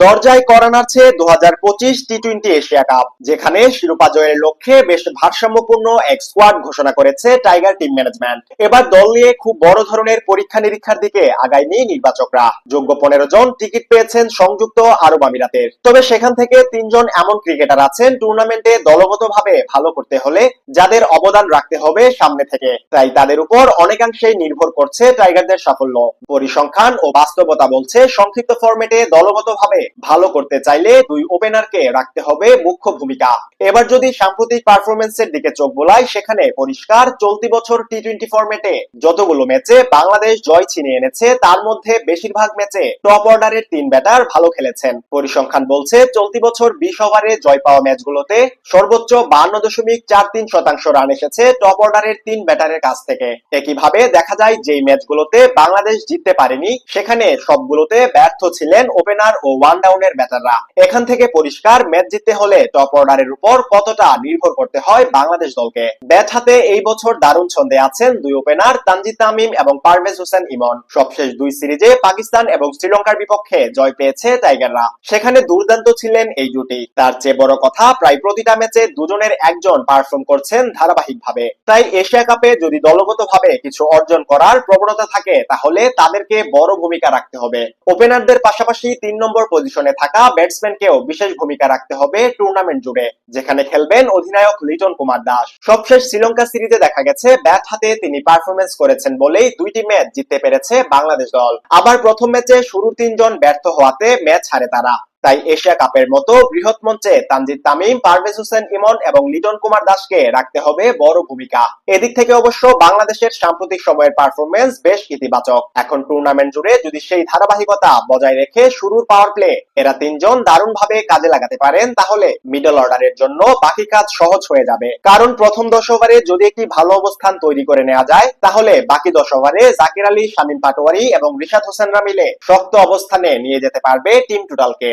দরজায় করা নাড়ছে দু হাজার পঁচিশ টি টোয়েন্টি এশিয়া কাপ, যেখানে শিরোপা জয়ের লক্ষ্যে বেশ ভারসাম্যপূর্ণ এক স্কোয়াড ঘোষণা করেছে টাইগার টিম ম্যানেজমেন্ট এবার দল নিয়ে খুব বড় ধরনের পরীক্ষা নিরীক্ষার দিকে আগায়নি নির্বাচকরা। যোগ্য পনেরো জন টিকিট পেয়েছেন সংযুক্ত আরব আমিরাতের। তবে সেখান থেকে তিনজন এমন ক্রিকেটার আছেন টুর্নামেন্টে দলগতভাবে ভালো করতে হলে যাদের অবদান রাখতে হবে সামনে থেকে। তাই তাদের উপর অনেকাংশেই নির্ভর করছে টাইগারদের সাফল্য। পরিসংখ্যান ও বাস্তবতা বলছে সংক্ষিপ্ত ফরম্যাটে দলগতভাবে ভালো করতে চাইলে দুই ওপেনারকে রাখতে হবে মুখ্য ভূমিকা। এবার যদি সাম্প্রতিক পারফরমেন্সের দিকে চোখ বোলাই, সেখানে পরিষ্কার চলতি বছর টি টোয়েন্টি ফরম্যাটে যতগুলো ম্যাচে বাংলাদেশ জয় ছিনিয়ে এনেছে, তার মধ্যে বেশিরভাগ ম্যাচে টপ অর্ডারের তিন ব্যাটার ভালো খেলেছেন। পরিসংখ্যান বলছে, চলতি বছর বিশ ওভারে জয় পাওয়া ম্যাচগুলোতে সর্বোচ্চ বান্ন দশমিক চার তিন শতাংশ রান এসেছে টপ অর্ডারের তিন ব্যাটারের কাছ থেকে। একইভাবে দেখা যায়, যেই ম্যাচগুলোতে বাংলাদেশ জিততে পারেনি, সেখানে সবগুলোতে ব্যর্থ ছিলেন ওপেনার ও ওয়ান ডাউনের ব্যাটাররা এখান থেকে পরিষ্কার ম্যাচ জিততে হলে টপ অর্ডারের উপর কতটা নির্ভর করতে হয় বাংলাদেশ দলকে। ব্যাট হাতে এই বছর দারুণ ছন্দে আছেন দুই ওপেনার তানজিদ তামিম এবং পারভেজ হোসেন ইমন। সবশেষ দুই সিরিজে পাকিস্তান এবং শ্রীলঙ্কার বিপক্ষে জয় পেয়েছে টাইগাররা। সেখানে দুর্দান্ত ছিলেন এই জুটি তার চেয়ে বড় কথা, প্রায় প্রতিটা ম্যাচে দুজনের একজন পারফর্ম করছেন ধারাবাহিকভাবে। তাই এশিয়া কাপে যদি দলগতভাবে কিছু অর্জন করার প্রবণতা থাকে, তাহলে তাদেরকে বড় ভূমিকা রাখতে হবে। ওপেনারদের পাশাপাশি তিন নম্বর পজিশনে থাকা ব্যাটসম্যানকেও বিশেষ ভূমিকা রাখতে হবে টুর্নামেন্ট জুড়ে, যেখানে খেলবেন অধিনায়ক লিটন কুমার দাস। সবশেষ শ্রীলঙ্কা সিরিজে দেখা গেছে ব্যাট হাতে তিনি পারফরমেন্স করেছেন বলেই দুইটি ম্যাচ জিততে পেরেছে বাংলাদেশ দল। আবার প্রথম ম্যাচে শুরুর তিনজন ব্যর্থ হওয়াতে ম্যাচ হারে তারা। তাই এশিয়া কাপের মতো বৃহৎ মঞ্চে তানজিদ তামিম, পারভেজ হোসেন ইমন এবং লিটন কুমার দাসকে রাখতে হবে বড় ভূমিকা। এদিক থেকে অবশ্য বাংলাদেশের সাম্প্রতিক সময়ের পারফরমেন্স বেশ ইতিবাচক। এখন টুর্নামেন্ট জুড়ে যদি সেই ধারাবাহিকতা বজায় রেখে শুরুর পাওয়ার প্লে এরা তিনজন দারুণ ভাবে কাজে লাগাতে পারেন, তাহলে মিডল অর্ডারের জন্য বাকি কাজ সহজ হয়ে যাবে। কারণ প্রথম দশ ওভারে যদি একটি ভালো অবস্থান তৈরি করে নেওয়া যায়, তাহলে বাকি দশ ওভারে জাকির আলী, শামীম পাটোয়ারি এবং রিশাদ হোসেনরা মিলে শক্ত অবস্থানে নিয়ে যেতে পারবে টিম টোটালকে